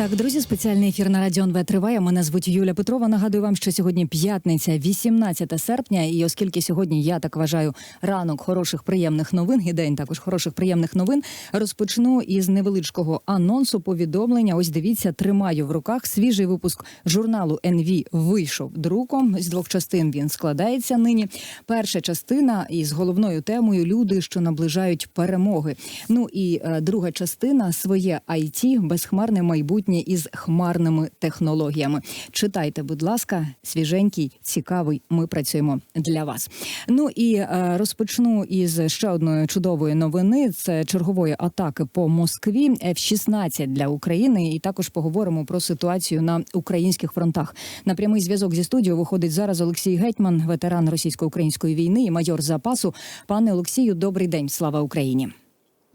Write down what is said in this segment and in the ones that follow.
Так, друзі, спеціальний ефір на Радіо НВ триває. Мене звуть Юля Петрова. Нагадую вам, що сьогодні п'ятниця, 18 серпня. І оскільки сьогодні я так вважаю ранок хороших приємних новин і день також хороших приємних новин, розпочну із невеличкого анонсу повідомлення. Ось дивіться, тримаю в руках свіжий випуск журналу НВ вийшов друком. З двох частин він складається нині. Перша частина із головною темою люди, що наближають перемоги. Ну і е, друга частина своє IT, безхмарне майбутнє із хмарними технологіями. Читайте, будь ласка, свіженький, цікавий. Ми працюємо для вас. Ну і е, розпочну із ще одної чудової новини: це чергової атаки по Москві F-16 для України. І також поговоримо про ситуацію на українських фронтах. На прямий зв'язок зі студією виходить зараз Олексій Гетьман, ветеран російсько-української війни і майор запасу. Пане Олексію, добрий день. Слава Україні.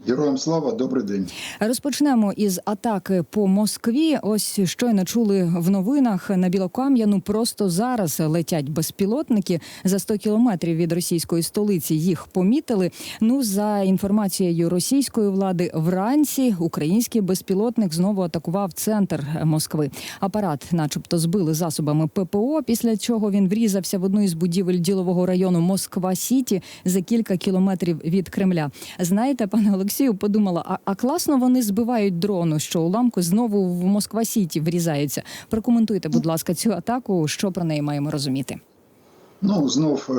Героям слава, добрий день. Розпочнемо із атаки по Москві. Ось щойно чули в новинах на Білокам'яну. Просто зараз летять безпілотники за 100 кілометрів від російської столиці. Їх помітили. Ну за інформацією російської влади, вранці український безпілотник знову атакував центр Москви. Апарат, начебто, збили засобами ППО. Після чого він врізався в одну із будівель ділового району Москва Сіті за кілька кілометрів від Кремля. Знаєте, пане Олексію, подумала, а, а класно вони збивають дрону, що уламки знову в Москва Сіті врізаються. Прокоментуйте, будь ласка, цю атаку. Що про неї маємо розуміти? Ну знов е,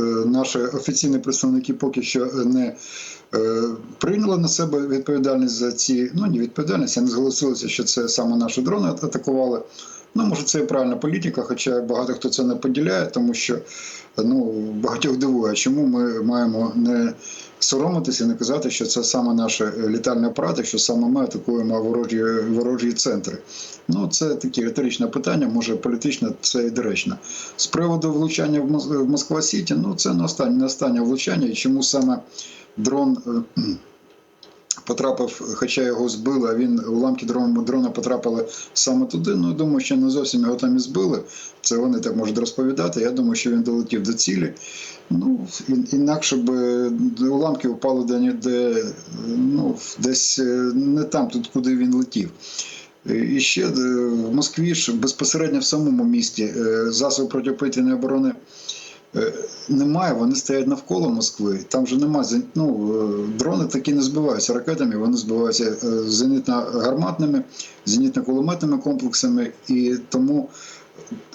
е, наші офіційні представники поки що не е, прийняли на себе відповідальність за ці. Ну не відповідальність, а не зголосилися, що це саме наші дрони атакували. Ну, може, це і правильна політика, хоча багато хто це не поділяє, тому що ну багатьох дивує, чому ми маємо не соромитися не казати, що це саме наша літальне апарати, що саме ми атакуємо ворожі ворожі центри. Ну, це таке риторичне питання, може політично це і доречно. З приводу влучання в Москва Сіті, ну це не останнє, не останнє влучання, і чому саме дрон. Потрапив, хоча його збили, а він уламки дрона, дрона потрапили саме туди. Ну думаю, що не зовсім його там і збили. Це вони так можуть розповідати. Я думаю, що він долетів до цілі. Ну інакше б е, уламки впали де, де ну, десь е, не там, тут куди він летів. Е, І ще в Москві ж безпосередньо в самому місті засоби протиповітряної оборони немає, вони стоять навколо Москви. Там вже немає ну, е, дрони такі не збиваються ракетами, вони збиваються е, зенітно-гарматними, зенітно-кулеметними комплексами, і тому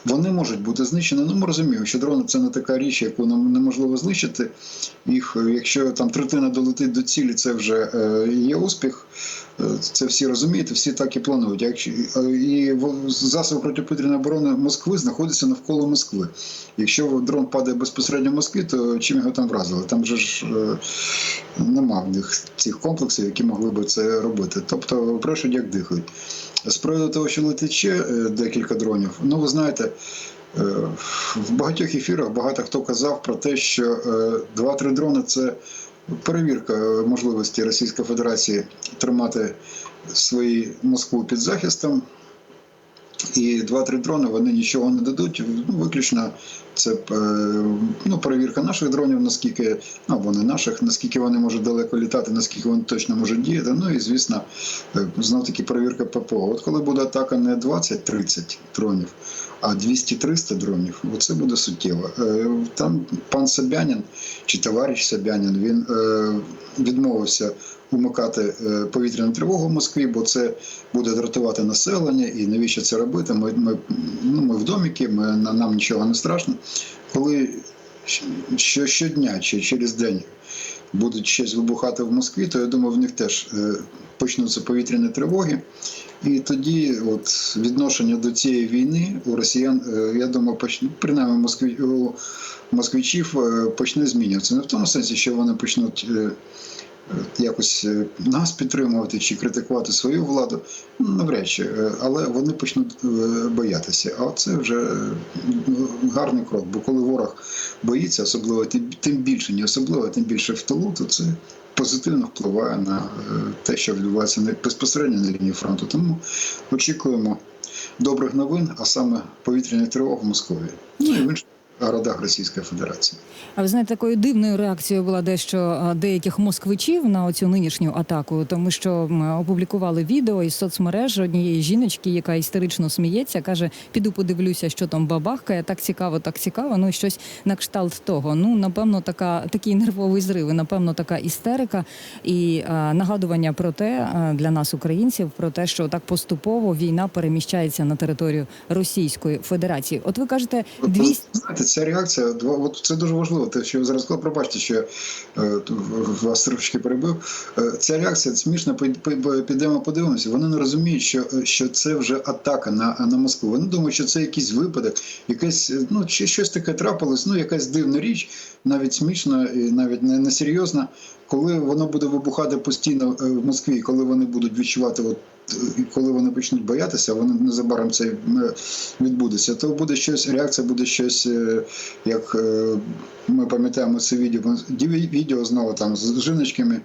вони можуть бути знищені. Ну, ми розуміємо, що дрони це не така річ, яку нам неможливо знищити. Їх, якщо там третина долетить до цілі, це вже е, є успіх. Е, Це всі розуміють, всі так і планують. Якщо е, і засоби протиповітряної оборони Москви знаходяться навколо Москви. Якщо дрон падає безпосередньо в Москві, то чим його там вразили? Там же ж нема в них цих комплексів, які могли би це робити. Тобто брешуть, як дихають. З приводу того, що летить ще е, декілька дронів, ну ви знаєте. е, В багатьох ефірах багато хто казав про те, що е, два-три дрони це перевірка можливості Російської Федерації тримати свою Москву під захистом. І два-три дрони вони нічого не дадуть. Ну, виключно це е, ну, перевірка наших дронів, наскільки ну, або не наших, наскільки вони можуть далеко літати, наскільки вони точно можуть діяти. Ну і звісно, е, знов таки перевірка ППО. От коли буде атака не 20-30 дронів, а 200-300 дронів, оце буде суттєво. Е, Там пан Собянін чи товариш Собянін він відмовився умикати повітряну тривогу в Москві, бо це буде дратувати населення, і навіщо це робити? Ми, ми, ну, ми в доміки, ми, на- нам нічого не страшно. Коли що, щодня чи через день будуть щось вибухати в Москві, то я думаю, в них теж е, почнуться повітряні тривоги. І тоді от, відношення до цієї війни у росіян, е, я думаю, почне, принаймні москві, у москвичів е, почне змінюватися. Не в тому сенсі, що вони почнуть якось е, нас підтримувати чи критикувати свою владу, ну, навряд чи, е, але вони почнуть е, боятися. А це вже гарний крок. Бо коли ворог боїться, особливо тим, більше, не особливо, тим більше в тилу, то це позитивно впливає на те, що відбувається безпосередньо на лінії фронту. Тому очікуємо добрих новин, а саме повітряних тривог в Москві. Ну і в інших городах Російської Федерації. А ви знаєте, такою дивною реакцією була дещо деяких москвичів на оцю нинішню атаку, тому що опублікували відео із соцмереж однієї жіночки, яка істерично сміється, каже: піду подивлюся, що там бабахкає. Так цікаво, так цікаво. Ну і щось на кшталт того. Ну напевно, така такий нервовий зрив, напевно, така істерика і а, нагадування про те а, для нас, українців, про те, що так поступово війна переміщається на територію Російської Федерації. От ви кажете, От, 200... Ця реакція, от це дуже важливо. Те, що ви зараз сказали, пробачте, що я е, вас трошки перебив. Е, Ця реакція смішно, підемо подивимося. Вони не розуміють, що, що це вже атака на, на Москву. Вони думають, що це якийсь випадок, якесь, е, ну, чи щось таке трапилось, ну, якась дивна річ, навіть смішно і навіть не, не серйозно. Коли воно буде вибухати постійно в Москві, коли вони будуть відчувати, от коли вони почнуть боятися, вони незабаром це відбудеться, то буде щось, реакція буде щось, е, як е, ми пам'ятаємо це відео, відео знову там з жіночками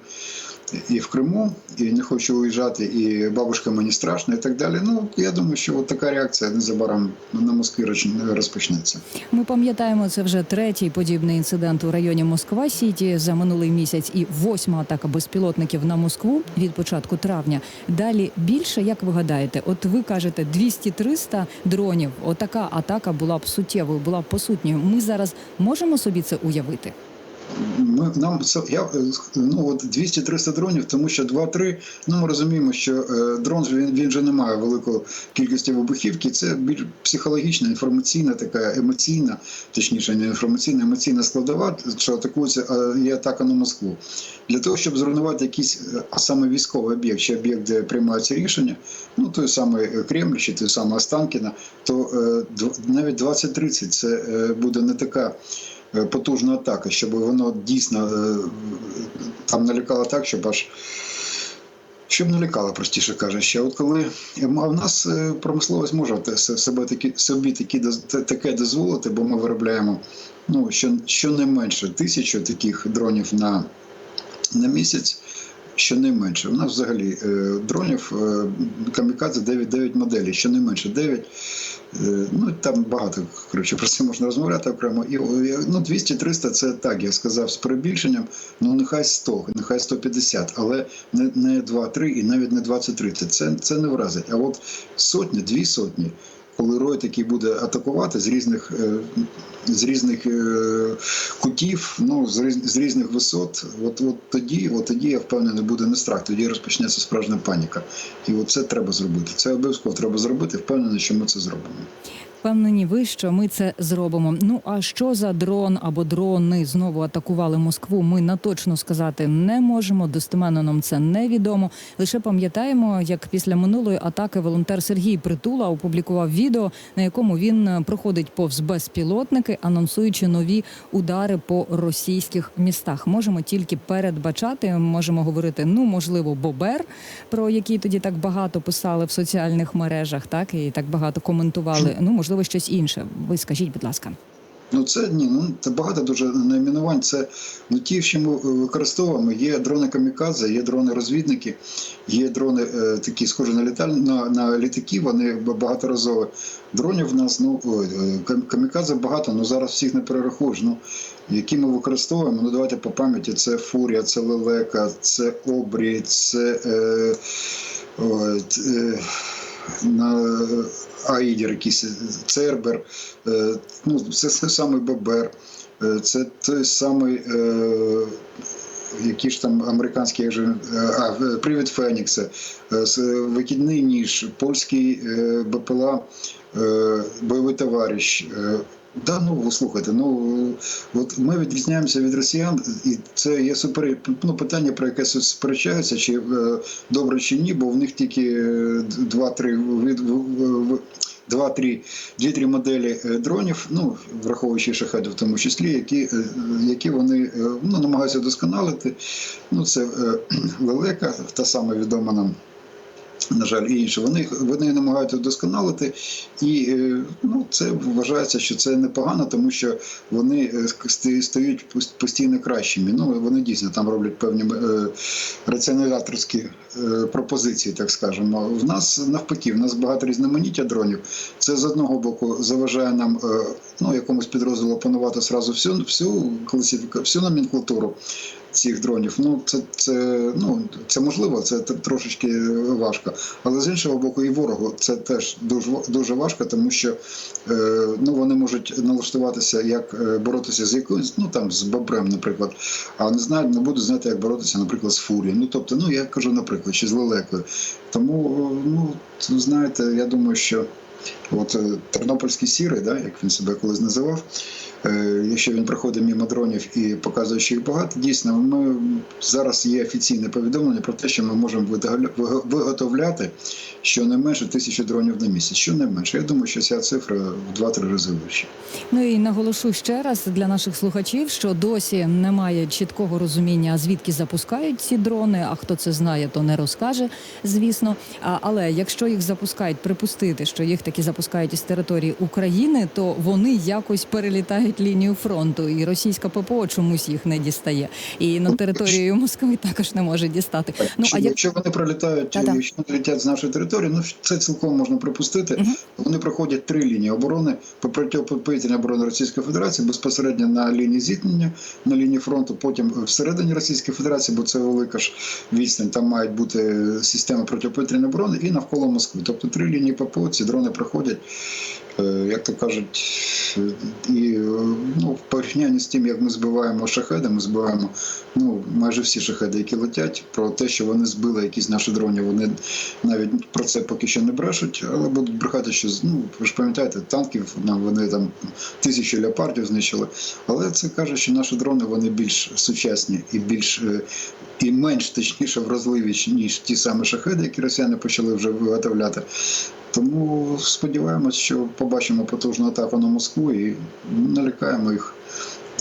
і в Криму, і не хочу уїжджати, і бабушка мені страшно, і так далі. Ну я думаю, що от така реакція незабаром на Москві розпочнеться. Ми пам'ятаємо, це вже третій подібний інцидент у районі Москва Сіті за минулий місяць і восьма атака безпілотників на Москву від початку травня. Далі більше, як ви гадаєте, от ви кажете 200-300 дронів. Отака атака була б суттєвою, була б посутньою. Ми зараз можемо собі це уявити. Ми нам я е, ну от 200-300 дронів, тому що 2-3, Ну ми розуміємо, що е, дрон він, він же не має великої кількості вибухівки. Це більш психологічна, інформаційна, така емоційна, точніше, не інформаційна, емоційна складова, що атакується е, є атака на Москву. Для того, щоб зруйнувати якийсь, саме військовий об'єкт, чи об'єкт, де приймаються рішення, ну той самий Кремль, чи той самий Останкіна, то навіть 20-30 це буде не така потужна атака, щоб воно дійсно е, там налякало так, щоб аж. Щоб не простіше кажучи. От коли а в нас е, промисловість може себе такі собі такі таке дозволити, бо ми виробляємо ну що, щонайменше тисячу таких дронів на, на місяць. Щонайменше. У нас взагалі е, дронів е, камікадзе 9, 9 моделей, щонайменше 9. Е, Ну там багато коротше, про це можна розмовляти окремо. І я- ну, 200-300 це так, я сказав, з перебільшенням. Ну нехай 100, нехай 150, але не, не 2-3 і навіть не 20-30. Це, це не вразить. А от сотні, дві сотні, коли рой такий буде атакувати з різних, е, з різних е, кутів, ну з різних висот, от, от тоді, от тоді я впевнений, буде не страх, тоді розпочнеться справжня паніка. І от це треба зробити. Це обов'язково треба зробити. Впевнений, що ми це зробимо. Впевнені ви, що ми це зробимо. Ну а що за дрон або дрони знову атакували Москву? Ми на точно сказати не можемо. Достеменно нам це невідомо. Лише пам'ятаємо, як після минулої атаки волонтер Сергій Притула опублікував відео, на якому він е, проходить повз безпілотники, анонсуючи нові удари по російських містах. Можемо тільки передбачати, можемо говорити, ну можливо, Бобер, про який тоді так багато писали в соціальних мережах, так і так багато коментували. Ну можливо, щось інше. Ви скажіть, будь ласка. Ну це ні, ну це багато дуже найменувань. Це ну ті, що ми е, використовуємо. Є дрони камікадзе, є дрони розвідники, є дрони е, такі схожі на літаль на, на літаки. Вони багаторазові. Дронів в нас ну е, кам- камікадзе багато, ну зараз всіх не перерахуєш. Ну які ми використовуємо. Ну давайте по пам'яті. Це фурія, це лелека, це обрій, це. Е, ой, е, на Аїдер якийсь Цербер, е, ну, це той самий Бобер, е, це той самий, е, які ж там американські, е, а, Привід Фенікса, е, викидний ніж, польський е, БПЛА, е, бойовий товариш. Да, ну слухайте, ну от ми відрізняємося від росіян, і це є супер ну, питання, про яке сперечаються, чи е, добре чи ні, бо в них тільки е, два-три від два-три дві-три моделі е, дронів, ну враховуючи шахеди в тому числі, які, е, які вони ну, намагаються досконалити. Ну це е, лелека, та сама відома нам. На жаль, і інше. Вони, вони намагаються вдосконалити, і е, ну, це вважається, що це непогано, тому що вони е, стають постійно кращими. Ну, вони дійсно там роблять певні е, е, пропозиції, так скажемо. В нас навпаки, в нас багато різноманіття дронів. Це з одного боку заважає нам ну, якомусь підрозділу опанувати сразу всю, всю всю номенклатуру цих дронів. Ну це, це, ну, це можливо, це трошечки важко. Але з іншого боку, і ворогу це теж дуже, дуже важко, тому що е, ну, вони можуть налаштуватися, як е, боротися з якоюсь, ну там з бобрем, наприклад, а не знають, не будуть знати, як боротися, наприклад, з фурією. Ну тобто, ну я кажу, наприклад, чи з лелекою. Тому, ну, знаєте, я думаю, що. От е, Тернопільський сірий, да, як він себе колись називав, е, якщо він проходить мимо дронів і показує, що їх багато, дійсно, ми зараз є офіційне повідомлення про те, що ми можемо виготовля- виго- виготовляти щонайменше тисячу дронів на місяць. Щонайменше. Я думаю, що ця цифра в 2-3 рази вища. Ну і наголошу ще раз для наших слухачів, що досі немає чіткого розуміння, звідки запускають ці дрони. А хто це знає, то не розкаже, звісно. Але якщо їх запускають, припустити, що їх таки запускають із території України, то вони якось перелітають лінію фронту, і російська ППО чомусь їх не дістає. І на територію Москви також не може дістати. Ну а як якщо вони пролітають, Та-да. якщо вони летять з нашої території, ну це цілком можна припустити. Мгм. Вони проходять три лінії оборони по протиповітряній оборони Російської Федерації безпосередньо на лінії зіткнення, на лінії фронту, потім всередині Російської Федерації, бо це велика ж відстань. Там мають бути системи протиповітряної оборони і навколо Москви. Тобто три лінії ППО ці дрони проходять. е, Як то кажуть, і е, ну, в порівнянні з тим, як ми збиваємо шахеди, ми збиваємо ну, майже всі шахеди, які летять, про те, що вони збили якісь наші дрони, вони навіть про це поки що не брешуть, але будуть брехати, що ну, ви ж пам'ятаєте, танків нам вони там тисячі леопардів знищили. Але це каже, що наші дрони вони більш сучасні і більш е, і менш точніше вразливі, ніж ті самі шахеди, які росіяни почали вже виготовляти. Тому сподіваємось, що побачимо потужну атаку на Москву і налякаємо їх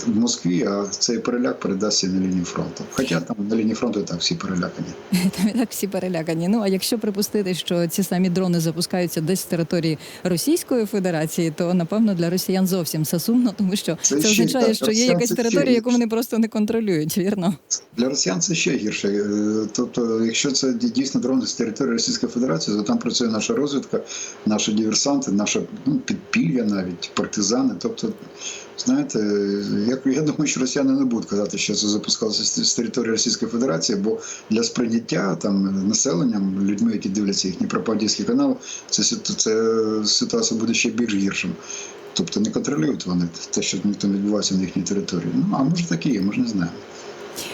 в Москві, а цей переляк передасться на лінію фронту. Хоча там на лінії фронту і так всі перелякані. Там і так всі перелякані. Ну а якщо припустити, що ці самі дрони запускаються десь з території Російської Федерації, то напевно для росіян зовсім все сумно, тому що це, Це ще означає, так, що є якась територія, яку вони просто не контролюють. Вірно, Для росіян це ще гірше. Е, Тобто, якщо це дійсно дрони з території Російської Федерації, то там працює наша розвідка, наші диверсанти, наше ну, підпілля навіть, партизани. Тобто, знаєте, як я думаю, що росіяни не будуть казати, що це запускалося з території Російської Федерації, бо для сприйняття там населенням, людьми, які дивляться їхні пропагандистські канали, це, це ситуація буде ще більш гіршим. Тобто не контролюють вони те, що там відбувається на їхній території. Ну а може так і є, може не знаю.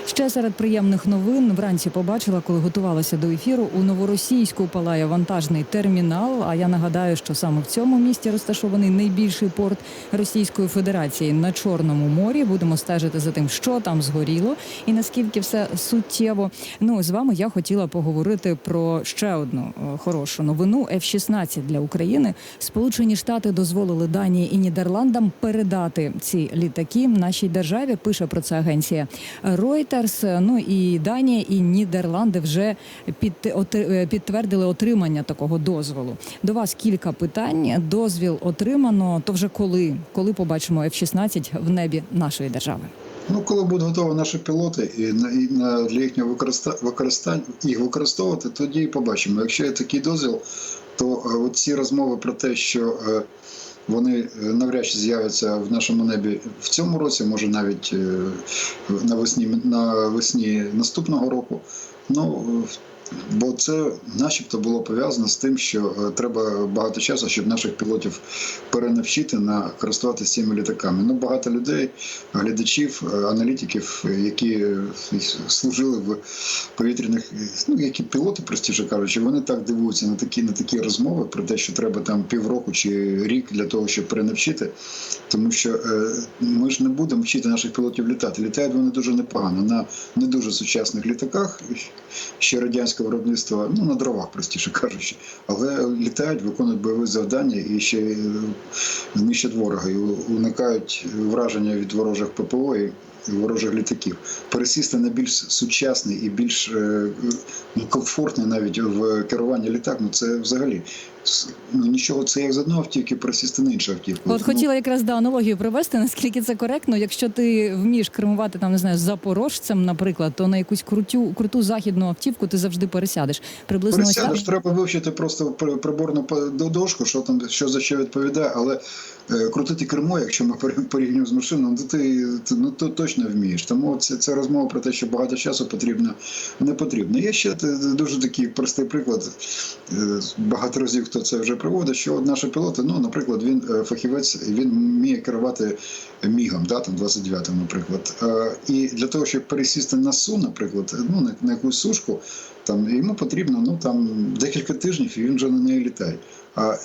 Ще серед приємних новин вранці побачила, коли готувалася до ефіру. У новоросійську палає вантажний термінал. А я нагадаю, що саме в цьому місті розташований найбільший порт Російської Федерації на Чорному морі. Будемо стежити за тим, що там згоріло, і наскільки все суттєво. Ну з вами я хотіла поговорити про ще одну е, хорошу новину. F-16 для України. Сполучені Штати дозволили Данії і Нідерландам передати ці літаки нашій державі. Пише про це агенція Reuters. Ну і Данія і Нідерланди вже під, е, підтвердили отримання такого дозволу. До вас кілька питань. Дозвіл отримано. То вже коли? Коли побачимо F-16 в небі нашої держави? Ну, коли будуть готові наші пілоти і на, і на для їхнього використа, використання їх використовувати, тоді і побачимо. Якщо є такий дозвіл, то е, ці розмови про те, що е, вони е, навряд чи з'являться в нашому небі в цьому році, може навіть е, навесні, навесні наступного року. Ну бо це, начебто, було пов'язано з тим, що е, треба багато часу, щоб наших пілотів перенавчити на користуватися цими літаками. Ну, багато людей, глядачів, е, аналітиків, які е, служили в повітряних, ну які пілоти, простіше кажучи, вони так дивуються на такі на такі розмови про те, що треба там півроку чи рік для того, щоб перенавчити. Тому що ми ж не будемо вчити наших пілотів літати. Літають вони дуже непогано на не дуже сучасних літаках, ще радянського виробництва, ну на дровах, простіше кажучи, але літають, виконують бойові завдання і ще е, знищать ворога і уникають враження від ворожих ППО і ворожих літаків. Пересісти на більш сучасний і більш е, комфортний навіть в керуванні літак, ну це взагалі ну, нічого, це як з одного автівки пересісти на іншу автівку. От Ну, хотіла якраз да аналогію провести, наскільки це коректно. Якщо ти вмієш кермувати там, не знаю, запорожцем, наприклад, то на якусь крутю круту західну автівку ти завжди пересядеш. Приблизно ось так. Треба вивчити просто при- приборну дошку, що там що за що відповідає, але крутити кермо, якщо ми порівнюємо з машиною, то ти, ну, то точно вмієш. Тому це, це розмова про те, що багато часу потрібно, не потрібно. Є ще дуже такий простий приклад. е, Багато разів хто це вже проводить, що наші пілоти, ну, наприклад, він е, фахівець, він вміє керувати мігом, да, там 29-м, наприклад. Е, І для того, щоб пересісти на су, наприклад, ну, на, якусь сушку, там йому потрібно ну там декілька тижнів, і він вже на неї літає. А, е,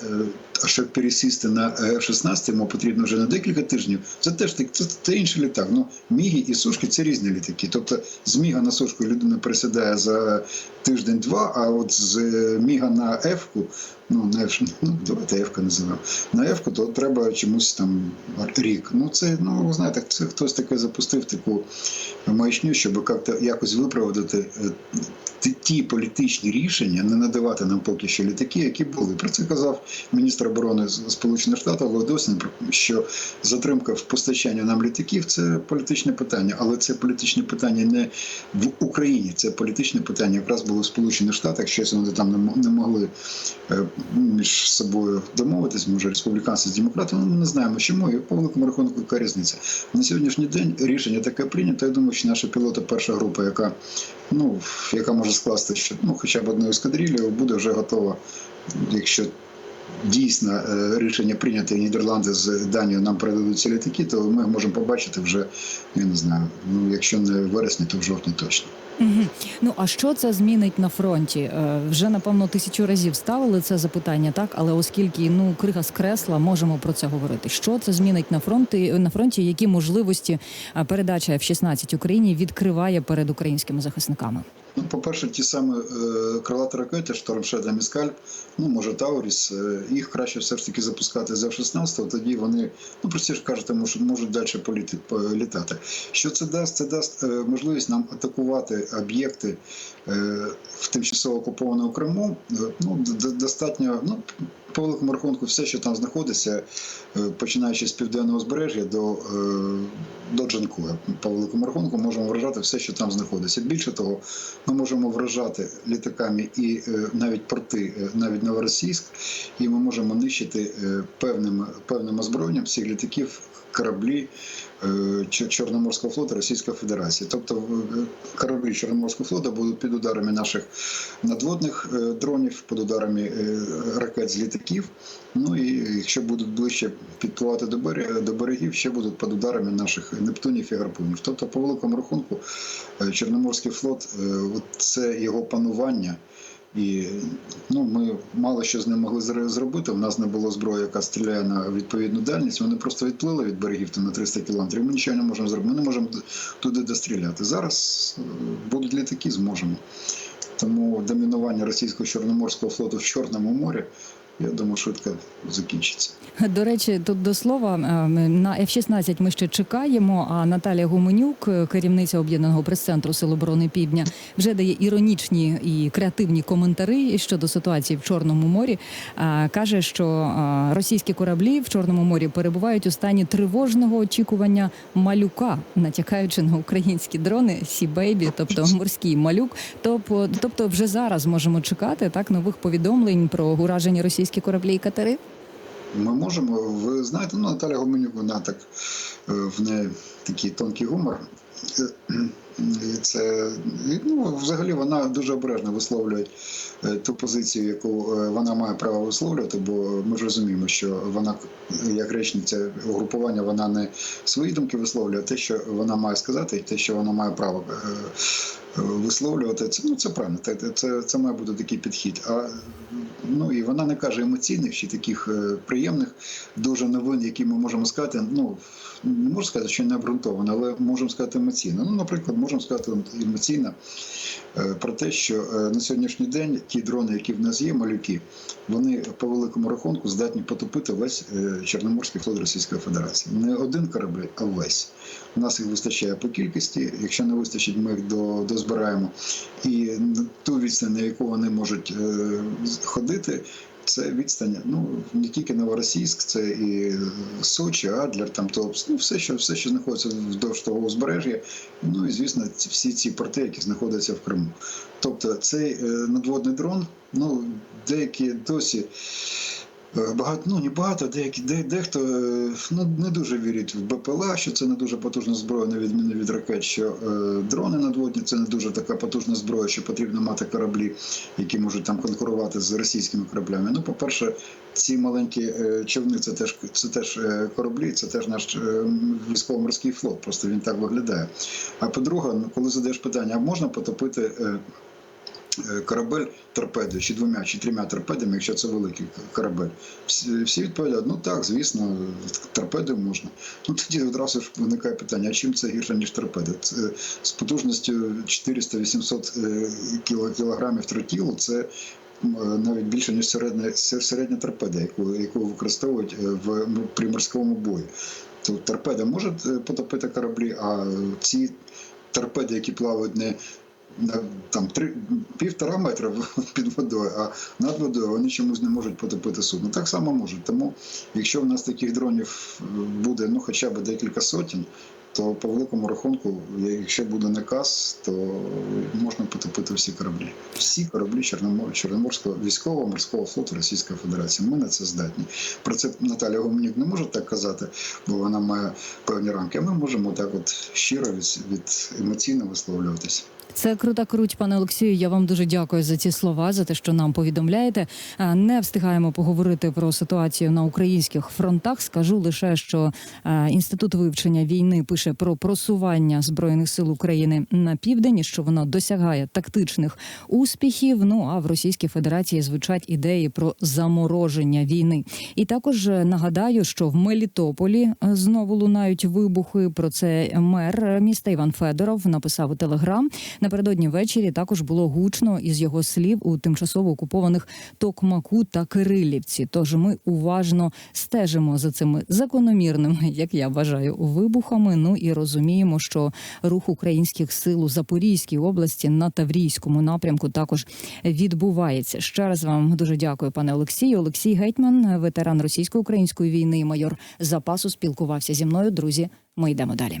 а щоб пересісти на F-16, йому потрібно вже на декілька тижнів. Це теж це, це інший літак. Ну, міги і сушки це різні літаки. Тобто з міга на сушку людина пересідає за тиждень-два, а от з е, міга на F-ку, ну на F, ну давайте F-ка називаємо, на F-ку, то треба чомусь там рік. Ну це ну ви знаєте, це хтось таке запустив таку маячню, щоб якось виправдати е, ті політичні рішення, не надавати нам поки що літаки, які були. Про це казав міністр оборони Сполучених Штатів Володосин, що затримка в постачанні нам літаків це політичне питання, але це політичне питання не в Україні. Це політичне питання якраз було в Сполучених Штатах. Щось вони там не могли е, між собою домовитись. Може, республіканці з демократами. Ну, Ми не знаємо, чому і по великому рахунку яка різниця. На сьогоднішній день рішення таке прийнято. Я думаю, що наша пілота, перша група, яка ну яка може скласти ще ну, хоча б одну ескадрилью, буде вже готова, якщо. Дійсно, е, рішення прийняте Нідерланди з Данією нам передадуть ці літаки, то ми можемо побачити вже, я не знаю, ну якщо не вересні, то в жовтні точно. Мгм. Ну а що це змінить на фронті? Е, Вже напевно тисячу разів ставили це запитання, так але оскільки ну крига з кресла, можемо про це говорити. Що це змінить на фронті на фронті? Які можливості е, передача F-16 Україні відкриває перед українськими захисниками? Ну, по-перше, ті самі е, крилаті ракети, Штормшедом і Скальп, ну може Тауріс, е, їх краще все ж таки запускати з F-16, тоді вони, ну простіше кажете, можуть, можуть далі політи, політати. Що це дасть? Це дасть е, можливість нам атакувати об'єкти е, в тимчасово окупованому Криму. Е, ну, достатньо, ну, по великому рахунку, все, що там знаходиться, е, починаючи з південного узбережжя до, до Джанкоя, по великому рахунку, можемо вражати все, що там знаходиться. Більше того, ми можемо вражати літаками і навіть порти, навіть новоросійськ, і ми можемо нищити певним, певним озброєнням всіх літаків, кораблі Чорноморського флоту Російської Федерації. Тобто е, кораблі Чорноморського флоту будуть під ударами наших надводних е, дронів, під ударами е, ракет з літаків. Ну і якщо будуть ближче підпливати до берег, до берегів, ще будуть під ударами наших Нептунів і гарпунів. Тобто, по великому рахунку, е, Чорноморський флот е, це його панування. І ну, ми мало що з ним могли зробити. У нас не було зброї, яка стріляє на відповідну дальність. Вони просто відплили від берегів там, на 300 кілометрів. Ми нічого не можемо зробити. Ми не можемо туди достріляти. Зараз е, будуть літаки, зможемо. Тому домінування російського чорноморського флоту в Чорному морі, я думаю, швидко закінчиться. До речі, тут до слова е, на F-16 ми ще чекаємо. А Наталія Гуменюк, е, керівниця об'єднаного прес-центру Сил оборони Півдня, вже дає іронічні і креативні коментарі щодо ситуації в Чорному морі. Е, Каже, що російські кораблі в Чорному морі перебувають у стані тривожного очікування малюка, натякаючи на українські дрони Сі Бейбі, тобто морський малюк. Тобто, тобто вже зараз можемо чекати так нових повідомлень про уражені російські кораблі і катери. Ми можемо. Ви знаєте, ну Наталя Гоменюк, вона так е, в неї такий тонкий гумор. Е, І це ну, взагалі вона дуже обережно висловлює е, ту позицію, яку е, вона має право висловлювати, бо ми ж розуміємо, що вона як речниця угрупування, вона не свої думки висловлює, а те, що вона має сказати, і те, що вона має право е, висловлювати це. Ну це правильно, це, це, це має бути такий підхід. А ну і вона не каже емоційних чи таких е, приємних дуже новин, які ми можемо сказати. Ну не можу сказати, що не обґрунтовано, але можемо сказати емоційно. Ну, наприклад, можемо сказати емоційно е, про те, що е, на сьогоднішній день ті дрони, які в нас є, малюки, вони по великому рахунку здатні потопити весь Чорноморський флот Російської Федерації. Не один корабель, а весь. У нас їх вистачає по кількості. Якщо не вистачить, ми їх дозбираємо. І ту відстань, на яку вони можуть е, ходити. Це відстань, ну не тільки Новоросійськ, це і Сочі, Адлер, там Топс, ну все, що все, що знаходиться вздовж того узбережжя. Ну і звісно, всі ці порти, які знаходяться в Криму. Тобто цей е, надводний дрон, ну деякі досі. Е, Багато, ну не багато, деякі, де, дехто е, ну, не дуже вірять в БПЛА, що це не дуже потужна зброя, на відміну від ракет, що е, дрони надводні це не дуже така потужна зброя, що потрібно мати кораблі, які можуть там конкурувати з російськими кораблями. Ну, по-перше, ці маленькі е, човни це теж це теж е, кораблі, це теж наш е, військово-морський флот. Просто він так виглядає. А по-друге, ну, коли задаєш питання, а можна потопити е, корабель торпедою, чи двома, чи трьома торпедами, якщо це великий корабель? Всі, відповідають, ну так, звісно, торпедою можна. Ну тоді одразу ж виникає питання, а чим це гірше, ніж торпеда? Це, з потужністю 400-800 е, кіло- кілограмів тротілу це е, навіть більше, ніж середня, середня торпеда, яку, яку використовують е, в м, приморському бою. То торпеда може е, потопити кораблі, а ці торпеди, які плавають не там три півтора метра під водою, а над водою вони чомусь не можуть потопити судно. Так само можуть. Тому, якщо в нас таких дронів буде ну хоча б декілька сотень, то по великому рахунку, якщо буде наказ, то можна потопити всі кораблі. Всі кораблі Чорномор... Чорноморського військового морського флоту Російської Федерації. Ми на це здатні. Про це Наталя Гомонюк не може так казати, бо вона має певні рамки. А ми можемо так от щиро від, від емоційно висловлюватися. Це крута круть, пане Олексію. Я вам дуже дякую за ці слова, за те, що нам повідомляєте. Е, Не встигаємо поговорити про ситуацію на українських фронтах. Скажу лише, що е, інститут вивчення війни пише про просування збройних сил України на південь, що воно досягає тактичних успіхів. Ну а в Російській Федерації звучать ідеї про замороження війни. І також е, нагадаю, що в Мелітополі знову лунають вибухи. Про це мер міста Іван Федоров написав у телеграм. Напередодні ввечері також було гучно із його слів у тимчасово окупованих Токмаку та Кирилівці. Тож ми уважно стежимо за цими закономірними, як я вважаю, вибухами. Ну і розуміємо, що рух українських сил у Запорізькій області на Таврійському напрямку також відбувається. Ще раз вам дуже дякую, пане Олексію. Олексій Гетьман, ветеран російсько-української війни, майор запасу, спілкувався зі мною. Друзі, ми йдемо далі.